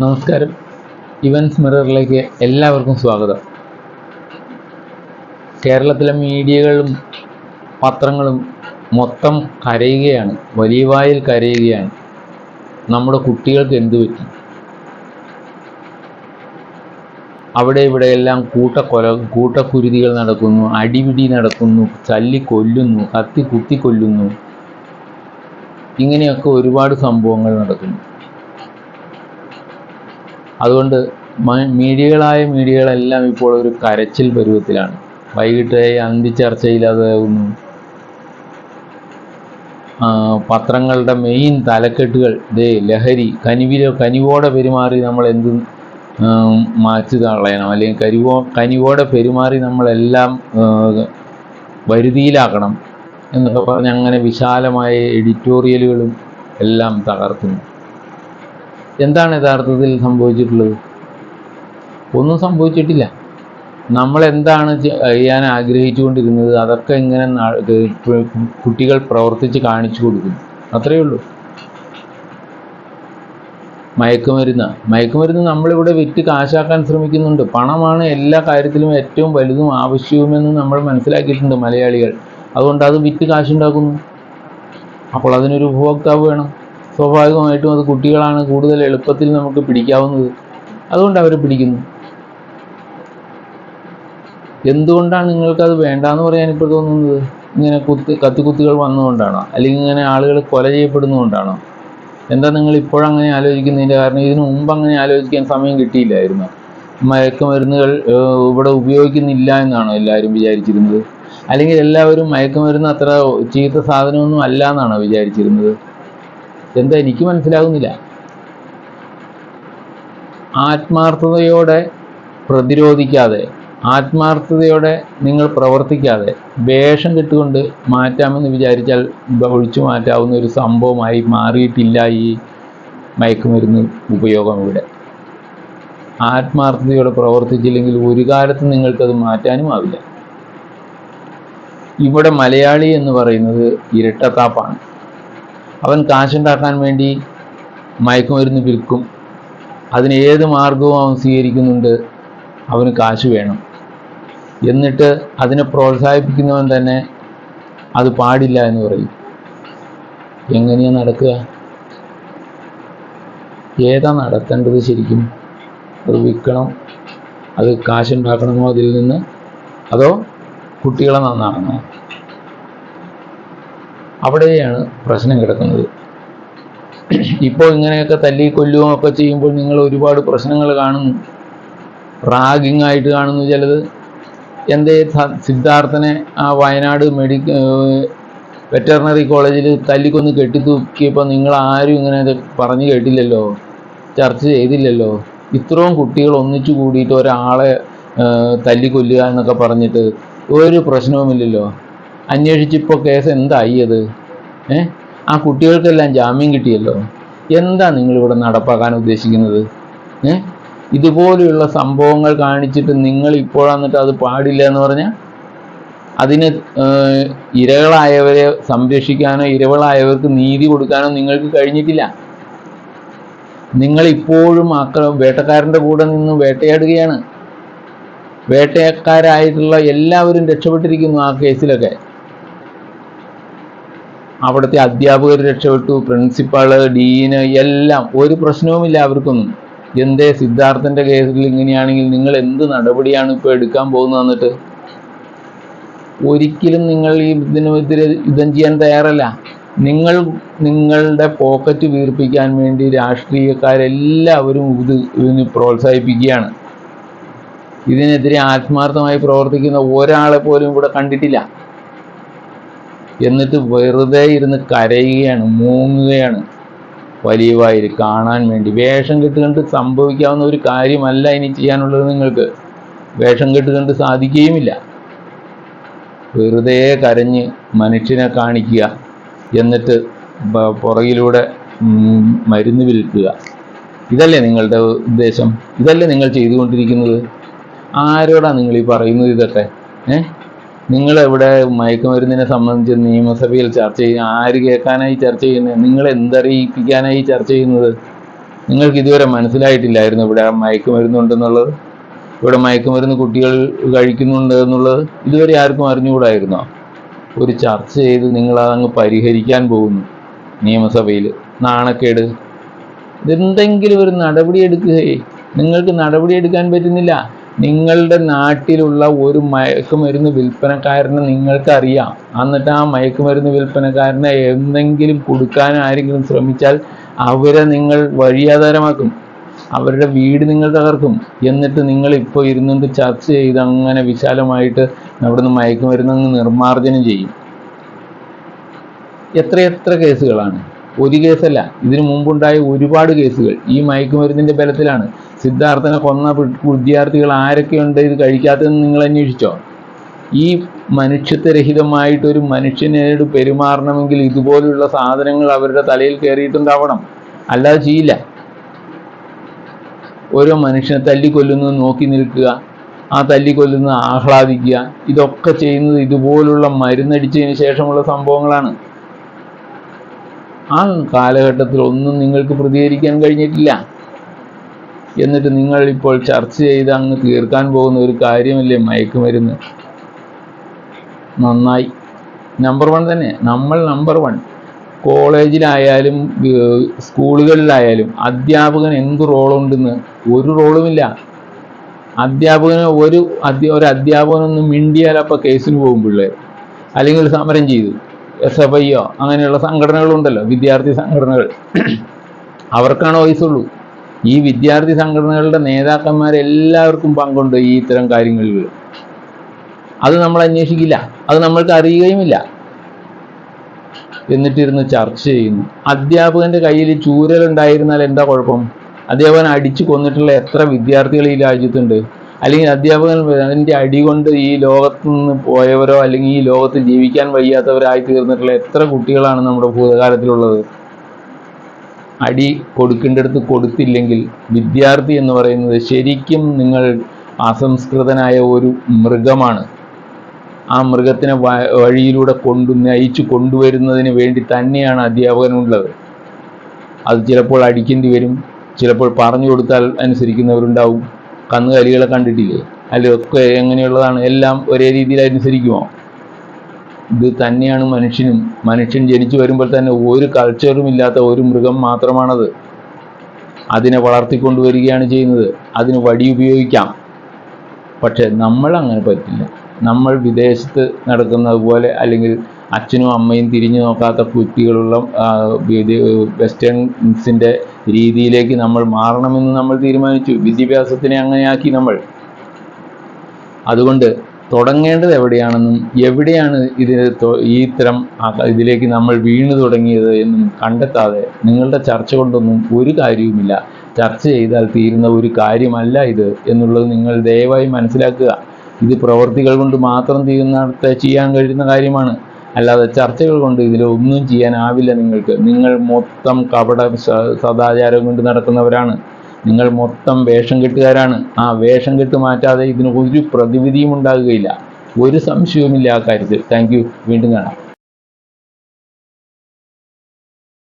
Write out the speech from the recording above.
നമസ്കാരം. ഇവൻസ് മിററിലേക്ക് എല്ലാവർക്കും സ്വാഗതം. കേരളത്തിലെ മീഡിയകളും പത്രങ്ങളും മൊത്തം കരയുകയാണ്. വലിയ വായിൽ കരയുകയാണ്. നമ്മുടെ കുട്ടികൾക്ക് എന്തു പറ്റി? അവിടെ ഇവിടെയെല്ലാം കൂട്ടക്കൊല കൂട്ടക്കുരുതികൾ നടക്കുന്നു അടിപിടി നടക്കുന്നു ചല്ലി കൊല്ലുന്നു കത്തി കുത്തി കൊല്ലുന്നു. ഇങ്ങനെയൊക്കെ ഒരുപാട് സംഭവങ്ങൾ നടക്കുന്നു. അതുകൊണ്ട് മീഡിയകളായ മീഡിയകളെല്ലാം ഇപ്പോൾ ഒരു കരച്ചിൽ പരുവത്തിലാണ്. വൈകിട്ട് അന്തിച്ചർച്ചയില്ലാതാകുന്നു ആ, പത്രങ്ങളുടെ മെയിൻ തലക്കെട്ടുകൾ ദേ ലഹരി കനിവിലോ കനിവോടെ പെരുമാറി നമ്മൾ എന്ത് മാറ്റി തള്ളയണം അല്ലെങ്കിൽ കരിവോ കനിവോടെ പെരുമാറി നമ്മളെല്ലാം വരുതിയിലാക്കണം എന്നൊക്കെ പറഞ്ഞ് അങ്ങനെ വിശാലമായ എഡിറ്റോറിയലുകളും എല്ലാം തകർക്കുന്നു. എന്താണ് യഥാർത്ഥത്തിൽ സംഭവിച്ചിട്ടുള്ളത്? ഒന്നും സംഭവിച്ചിട്ടില്ല. നമ്മൾ എന്താണ് ചെയ്യാൻ ആഗ്രഹിച്ചുകൊണ്ടിരുന്നത്? അതൊക്കെ ഇങ്ങനെ കുട്ടികൾ പ്രവർത്തിച്ച് കാണിച്ചു കൊടുക്കുന്നു. അത്രയേ ഉള്ളൂ. മയക്കുമരുന്ന്. മയക്കുമരുന്ന് നമ്മളിവിടെ വിറ്റ് കാശാക്കാൻ ശ്രമിക്കുന്നുണ്ട്. പണമാണ് എല്ലാ കാര്യത്തിലും ഏറ്റവും വലുതും ആവശ്യവുമെന്ന് നമ്മൾ മനസ്സിലാക്കിയിട്ടുണ്ട് മലയാളികൾ. അതുകൊണ്ട് അത് വിറ്റ് കാശുണ്ടാക്കുന്നു. അപ്പോൾ അതിനൊരു ഉപഭോക്താവ് വേണം. സ്വാഭാവികമായിട്ടും അത് കുട്ടികളാണ് കൂടുതൽ എളുപ്പത്തിൽ നമുക്ക് പിടിക്കാവുന്നത്. അതുകൊണ്ട് അവർ പിടിക്കുന്നു. എന്തുകൊണ്ടാണ് നിങ്ങൾക്കത് വേണ്ടാന്ന് പറയാൻ ഇപ്പോൾ തോന്നുന്നത്? ഇങ്ങനെ കുത്ത് കത്തിക്കുത്തുകൾ വന്നുകൊണ്ടാണോ? അല്ലെങ്കിൽ ഇങ്ങനെ ആളുകൾ കൊല ചെയ്യപ്പെടുന്നതുകൊണ്ടാണോ എന്താ നിങ്ങൾ ഇപ്പോഴങ്ങനെ ആലോചിക്കുന്നതിന്റെ കാരണം? ഇതിനു മുമ്പ് അങ്ങനെ ആലോചിക്കാൻ സമയം കിട്ടിയില്ലായിരുന്നു? മയക്കുമരുന്നുകൾ ഇവിടെ ഉപയോഗിക്കുന്നില്ല എന്നാണോ എല്ലാവരും വിചാരിച്ചിരുന്നത്? അല്ലെങ്കിൽ എല്ലാവരും മയക്കുമരുന്ന് അത്ര ചീത്ത സാധനമൊന്നും അല്ല എന്നാണോ വിചാരിച്ചിരുന്നത്? എന്താ എനിക്ക് മനസ്സിലാകുന്നില്ല ആത്മാർത്ഥതയോടെ പ്രതിരോധിക്കാതെ ആത്മാർത്ഥതയോടെ നിങ്ങൾ പ്രവർത്തിക്കാതെ വേഷം കെട്ടുകൊണ്ട് മാറ്റാമെന്ന് വിചാരിച്ചാൽ ഒഴിച്ചു മാറ്റാവുന്ന ഒരു സംഭവമായി മാറിയിട്ടില്ല ഈ മയക്കുമരുന്ന് ഉപയോഗം ഇവിടെ. ആത്മാർത്ഥതയോടെ പ്രവർത്തിച്ചില്ലെങ്കിൽ ഒരു കാലത്ത് നിങ്ങൾക്കത് മാറ്റാനും ആവില്ല. ഇവിടെ മലയാളി എന്ന് പറയുന്നത് ഇരട്ടത്താപ്പാണ്. അവൻ കാശുണ്ടാക്കാൻ വേണ്ടി മയക്കുമരുന്ന് വിൽക്കും. അതിന് ഏത് മാർഗവും അവൻ സ്വീകരിക്കുന്നുണ്ട്. അവന് കാശ് വേണം. എന്നിട്ട് അതിനെ പ്രോത്സാഹിപ്പിക്കുന്നവൻ തന്നെ അത് പാടില്ല എന്ന് പറയും. എങ്ങനെയാ നടക്കുക? ഏതാ നടത്തേണ്ടത് ശരിക്കും? അത് വിൽക്കണം? അത് കാശുണ്ടാക്കണമോ അതിൽ നിന്ന്? അതോ കുട്ടികളെ നന്നാക്കണമോ അവിടെയാണ് പ്രശ്നം കിടക്കുന്നത്. ഇപ്പോൾ ഇങ്ങനെയൊക്കെ തല്ലി കൊല്ലുകയും ഒക്കെ ചെയ്യുമ്പോൾ നിങ്ങൾ ഒരുപാട് പ്രശ്നങ്ങൾ കാണുന്നു. റാഗിങ് ആയിട്ട് കാണുന്നു ചിലത്. സ- സിദ്ധാർത്ഥനെ ആ വയനാട് മെഡിക്ക വെറ്ററിനറി കോളേജിൽ തല്ലിക്കൊന്ന് കെട്ടിത്തൂക്കിയപ്പോൾ നിങ്ങൾ ആരും ഇങ്ങനെ പറഞ്ഞു കേട്ടില്ലല്ലോ ചർച്ച ചെയ്തില്ലല്ലോ. ഇത്രയും കുട്ടികൾ ഒന്നിച്ചു കൂടിയിട്ട് ഒരാളെ തല്ലിക്കൊല്ലുക എന്നൊക്കെ പറഞ്ഞിട്ട് ഒരു പ്രശ്നവുമില്ലല്ലോ. അന്വേഷിച്ചിപ്പോൾ കേസ് എന്തായി അത്? ഏ? ആ കുട്ടികൾക്കെല്ലാം ജാമ്യം കിട്ടിയല്ലോ. എന്താ നിങ്ങളിവിടെ നടപ്പാക്കാൻ ഉദ്ദേശിക്കുന്നത്? ഏ? ഇതുപോലെയുള്ള സംഭവങ്ങൾ കാണിച്ചിട്ട് നിങ്ങൾ ഇപ്പോഴാന്നിട്ട് അത് പാടില്ല എന്ന് പറഞ്ഞാൽ അതിന് ഇരകളായവരെ സംരക്ഷിക്കാനോ ഇരകളായവർക്ക് നീതി കൊടുക്കാനോ നിങ്ങൾക്ക് കഴിഞ്ഞിട്ടില്ല. നിങ്ങൾ ഇപ്പോഴും ആക്ര വേട്ടക്കാരന്റെ കൂടെ നിന്ന് വേട്ടയാടുകയാണ്. വേട്ടക്കാരായിട്ടുള്ള എല്ലാവരും രക്ഷപ്പെട്ടിരിക്കുന്നു ആ കേസിലൊക്കെ. അവിടുത്തെ അധ്യാപകർ രക്ഷപ്പെട്ടു പ്രിൻസിപ്പാൾ ഡീന് എല്ലാം. ഒരു പ്രശ്നവുമില്ല അവർക്കൊന്നും എന്തേ സിദ്ധാർത്ഥന്റെ കേസിൽ ഇങ്ങനെയാണെങ്കിൽ നിങ്ങൾ എന്ത് നടപടിയാണ് ഇപ്പോൾ എടുക്കാൻ പോകുന്നത് എന്നിട്ട്? ഒരിക്കലും നിങ്ങൾ ഈ ഇതിനെതിരെ യുദ്ധം ചെയ്യാൻ തയ്യാറല്ല. നിങ്ങൾ നിങ്ങളുടെ പോക്കറ്റ് വീർപ്പിക്കാൻ വേണ്ടി രാഷ്ട്രീയക്കാരെല്ലാവരും ഇത് ഇതിന് പ്രോത്സാഹിപ്പിക്കുകയാണ്. ഇതിനെതിരെ ആത്മാർത്ഥമായി പ്രവർത്തിക്കുന്ന ഒരാളെ പോലും ഇവിടെ കണ്ടിട്ടില്ല. എന്നിട്ട് വെറുതെ ഇരുന്ന് കരയുകയാണ് മൂങ്ങുകയാണ്. വലിയ വായിൽ കാണാൻ വേണ്ടി വേഷം കെട്ടുകൊണ്ട് സംഭവിക്കാവുന്ന ഒരു കാര്യമല്ല ഇനി ചെയ്യാനുള്ളത് നിങ്ങൾക്ക്. വേഷം കെട്ടുകൊണ്ട് സാധിക്കുകയുമില്ല. വെറുതെ കരഞ്ഞ് മനുഷ്യനെ കാണിക്കുക എന്നിട്ട് പുറകിലൂടെ മരുന്ന് വിൽക്കുക. ഇതല്ലേ നിങ്ങളുടെ ഉദ്ദേശം? ഇതല്ലേ നിങ്ങൾ ചെയ്തുകൊണ്ടിരിക്കുന്നത്? ആരോടാണ് നിങ്ങൾ ഈ പറയുന്നത് ഇതൊക്കെ? ഏ നിങ്ങളെവിടെ മയക്കുമരുന്നിനെ സംബന്ധിച്ച് നിയമസഭയിൽ ചർച്ച ചെയ്യുക ആര് കേൾക്കാനായി ചർച്ച ചെയ്യുന്നത് നിങ്ങൾ എന്തറിയിപ്പിക്കാനായി ചർച്ച ചെയ്യുന്നത്? നിങ്ങൾക്ക് ഇതുവരെ മനസ്സിലായിട്ടില്ലായിരുന്നു ഇവിടെ മയക്കുമരുന്നുണ്ടെന്നുള്ളത്? ഇവിടെ മയക്കുമരുന്ന് കുട്ടികൾ കഴിക്കുന്നുണ്ട് എന്നുള്ളത്? ഇതുവരെ ആർക്കും അറിഞ്ഞുകൂടായിരുന്നോ? ഒരു ചർച്ച ചെയ്ത് നിങ്ങൾ അതങ്ങ് പരിഹരിക്കാൻ പോകുന്നു നിയമസഭയിൽ. നാണക്കേട്. ഇതെന്തെങ്കിലും ഒരു നടപടി എടുക്കുകയേ നിങ്ങൾക്ക് നടപടി എടുക്കാൻ പറ്റുന്നില്ല. നിങ്ങളുടെ നാട്ടിലുള്ള ഒരു മയക്കുമരുന്ന് വിൽപ്പനക്കാരനെ നിങ്ങൾക്കറിയാം. എന്നിട്ട് ആ മയക്കുമരുന്ന് വിൽപ്പനക്കാരനെ എന്തെങ്കിലും കൊടുക്കാൻ ആരെങ്കിലും ശ്രമിച്ചാൽ അവരെ നിങ്ങൾ വഴിയാധാരമാക്കും. അവരുടെ വീട് നിങ്ങൾ തകർക്കും. എന്നിട്ട് നിങ്ങൾ ഇപ്പോൾ ഇരുന്നുകൊണ്ട് ചർച്ച ചെയ്ത് അങ്ങനെ വിശാലമായിട്ട് അവിടുന്ന് മയക്കുമരുന്ന് നിർമ്മാർജനം ചെയ്യും. എത്രയെത്ര കേസുകളാണ്? ഒരു കേസല്ല. ഇതിനു മുമ്പുണ്ടായ ഒരുപാട് കേസുകൾ. ഈ മയക്കുമരുന്നിന്റെ ബലത്തിലാണ്. സിദ്ധാർത്ഥനെ കൊന്ന വിദ്യാർത്ഥികൾ ആരൊക്കെയുണ്ട്? ഇത് കഴിക്കാത്തതെന്ന് നിങ്ങൾ അന്വേഷിച്ചോ? ഈ മനുഷ്യത്വരഹിതമായിട്ടൊരു മനുഷ്യനോട് പെരുമാറണമെങ്കിൽ ഇതുപോലുള്ള സാധനങ്ങൾ അവരുടെ തലയിൽ കയറിയിട്ടുണ്ടാവണം. അല്ലാതെ ചെയ്യില്ല. ഓരോ മനുഷ്യനെ തല്ലിക്കൊല്ലുന്നത് നോക്കി നിൽക്കുക ആ തല്ലിക്കൊല്ലുന്നത് ആഹ്ലാദിക്കുക ഇതൊക്കെ ചെയ്യുന്നത് ഇതുപോലുള്ള മരുന്നടിച്ചതിന് ശേഷമുള്ള സംഭവങ്ങളാണ്. ആ കാലഘട്ടത്തിൽ ഒന്നും നിങ്ങൾക്ക് പ്രതികരിക്കാൻ കഴിഞ്ഞിട്ടില്ല. എന്നിട്ട് നിങ്ങൾ ഇപ്പോൾ ചർച്ച ചെയ്ത് അങ്ങ് തീർക്കാൻ പോകുന്ന ഒരു കാര്യമല്ലേ മയക്കുമരുന്ന്? നന്നായി. നമ്പർ വൺ തന്നെ. നമ്മൾ നമ്പർ വൺ കോളേജിലായാലും സ്കൂളുകളിലായാലും അധ്യാപകൻ എന്ത് റോളുണ്ടെന്ന് ഒരു റോളുമില്ല. അധ്യാപകന് ഒരു അധ്യ ഒരു അധ്യാപകനൊന്നും മിണ്ടിയാൽ അപ്പോൾ കേസിന് പോകും പിള്ളേർ അല്ലെങ്കിൽ സമരം ചെയ്തു. എസ് എഫ് ഐയോ അങ്ങനെയുള്ള സംഘടനകളുണ്ടല്ലോ വിദ്യാർത്ഥി സംഘടനകൾ. അവർക്കാണ് വയസ്സുള്ളൂ. ഈ വിദ്യാർത്ഥി സംഘടനകളുടെ നേതാക്കന്മാരെല്ലാവർക്കും പങ്കുണ്ട് ഈ ഇത്തരം കാര്യങ്ങളിൽ. അത് നമ്മൾ അന്വേഷിക്കില്ല. അത് നമ്മൾക്ക് അറിയുകയുമില്ല. എന്നിട്ടിരുന്ന് ചർച്ച ചെയ്യുന്നു. അധ്യാപകന്റെ കയ്യിൽ ചൂരലുണ്ടായിരുന്നാൽ എന്താ കുഴപ്പം? അധ്യാപകൻ അടിച്ചു കൊന്നിട്ടുള്ള എത്ര വിദ്യാർത്ഥികൾ ഈ രാജ്യത്തുണ്ട്? അല്ലെങ്കിൽ അധ്യാപകൻ അതിന്റെ അടി കൊണ്ട് ഈ ലോകത്ത് നിന്ന് പോയവരോ അല്ലെങ്കിൽ ഈ ലോകത്ത് ജീവിക്കാൻ വയ്യാത്തവരായി തീർന്നിട്ടുള്ള എത്ര കുട്ടികളാണ് നമ്മുടെ ഭൂതകാലത്തിലുള്ളത്? അടി കൊടുക്കേണ്ടടുത്ത് കൊടുത്തില്ലെങ്കിൽ വിദ്യാർത്ഥി എന്ന് പറയുന്നത് ശരിക്കും നിങ്ങൾ അസംസ്കൃതനായ ഒരു മൃഗമാണ്. ആ മൃഗത്തിനെ വഴിയിലൂടെ കൊണ്ടു നയിച്ചു കൊണ്ടുവരുന്നതിന് വേണ്ടി തന്നെയാണ് അധ്യാപകനുള്ളത്. അത് ചിലപ്പോൾ അടിക്കേണ്ടി വരും. ചിലപ്പോൾ പറഞ്ഞു കൊടുത്താൽ അനുസരിക്കുന്നവരുണ്ടാവും. കന്നുകാലികളെ കണ്ടിട്ടില്ലേ? അതിലൊക്കെ എങ്ങനെയുള്ളതാണ്? എല്ലാം ഒരേ രീതിയിൽ അനുസരിക്കുമോ? ഇത് തന്നെയാണ് മനുഷ്യനും. മനുഷ്യൻ ജനിച്ചു വരുമ്പോൾ തന്നെ ഒരു കൾച്ചറും ഇല്ലാത്ത ഒരു മൃഗം മാത്രമാണത്. അതിനെ വളർത്തിക്കൊണ്ടുവരികയാണ് ചെയ്യുന്നത്. അതിന് വടി ഉപയോഗിക്കാം. പക്ഷെ നമ്മൾ അങ്ങനെ പറ്റില്ല. നമ്മൾ വിദേശത്ത് നടക്കുന്നത് പോലെ അല്ലെങ്കിൽ അച്ഛനും അമ്മയും തിരിഞ്ഞു നോക്കാത്ത കുട്ടികളുള്ള വെസ്റ്റേൺസിന്റെ രീതിയിലേക്ക് നമ്മൾ മാറണമെന്ന് നമ്മൾ തീരുമാനിച്ചു. വിദ്യാഭ്യാസത്തിനെ അങ്ങനെയാക്കി നമ്മൾ. അതുകൊണ്ട് തുടങ്ങേണ്ടത് എവിടെയാണെന്നും എവിടെയാണ് ഇതിന് ഈ ഇത്തരം ഇതിലേക്ക് നമ്മൾ വീണു തുടങ്ങിയത് എന്നും കണ്ടെത്താതെ നിങ്ങളുടെ ചർച്ച കൊണ്ടൊന്നും ഒരു കാര്യവുമില്ല. ചർച്ച ചെയ്താൽ തീരുന്ന ഒരു കാര്യമല്ല ഇത് എന്നുള്ളത് നിങ്ങൾ ദയവായി മനസ്സിലാക്കുക. ഇത് പ്രവൃത്തികൾ കൊണ്ട് മാത്രം തീരുന്നിടത്ത് ചെയ്യാൻ കഴിയുന്ന കാര്യമാണ്. അല്ലാതെ ചർച്ചകൾ കൊണ്ട് ഇതിൽ ഒന്നും ചെയ്യാനാവില്ല നിങ്ങൾക്ക്. നിങ്ങൾ മൊത്തം കപട സദാചാരം കൊണ്ട് നടക്കുന്നവരാണ്. നിങ്ങൾ മൊത്തം വേഷം കെട്ടുകാരാണ്. ആ വേഷം കെട്ട് മാറ്റാതെ ഇതിന് ഒരു പ്രതിവിധിയും ഉണ്ടാകുകയില്ല. ഒരു സംശയവുമില്ല ആ കാര്യത്തിൽ. താങ്ക് വീണ്ടും കാണാം.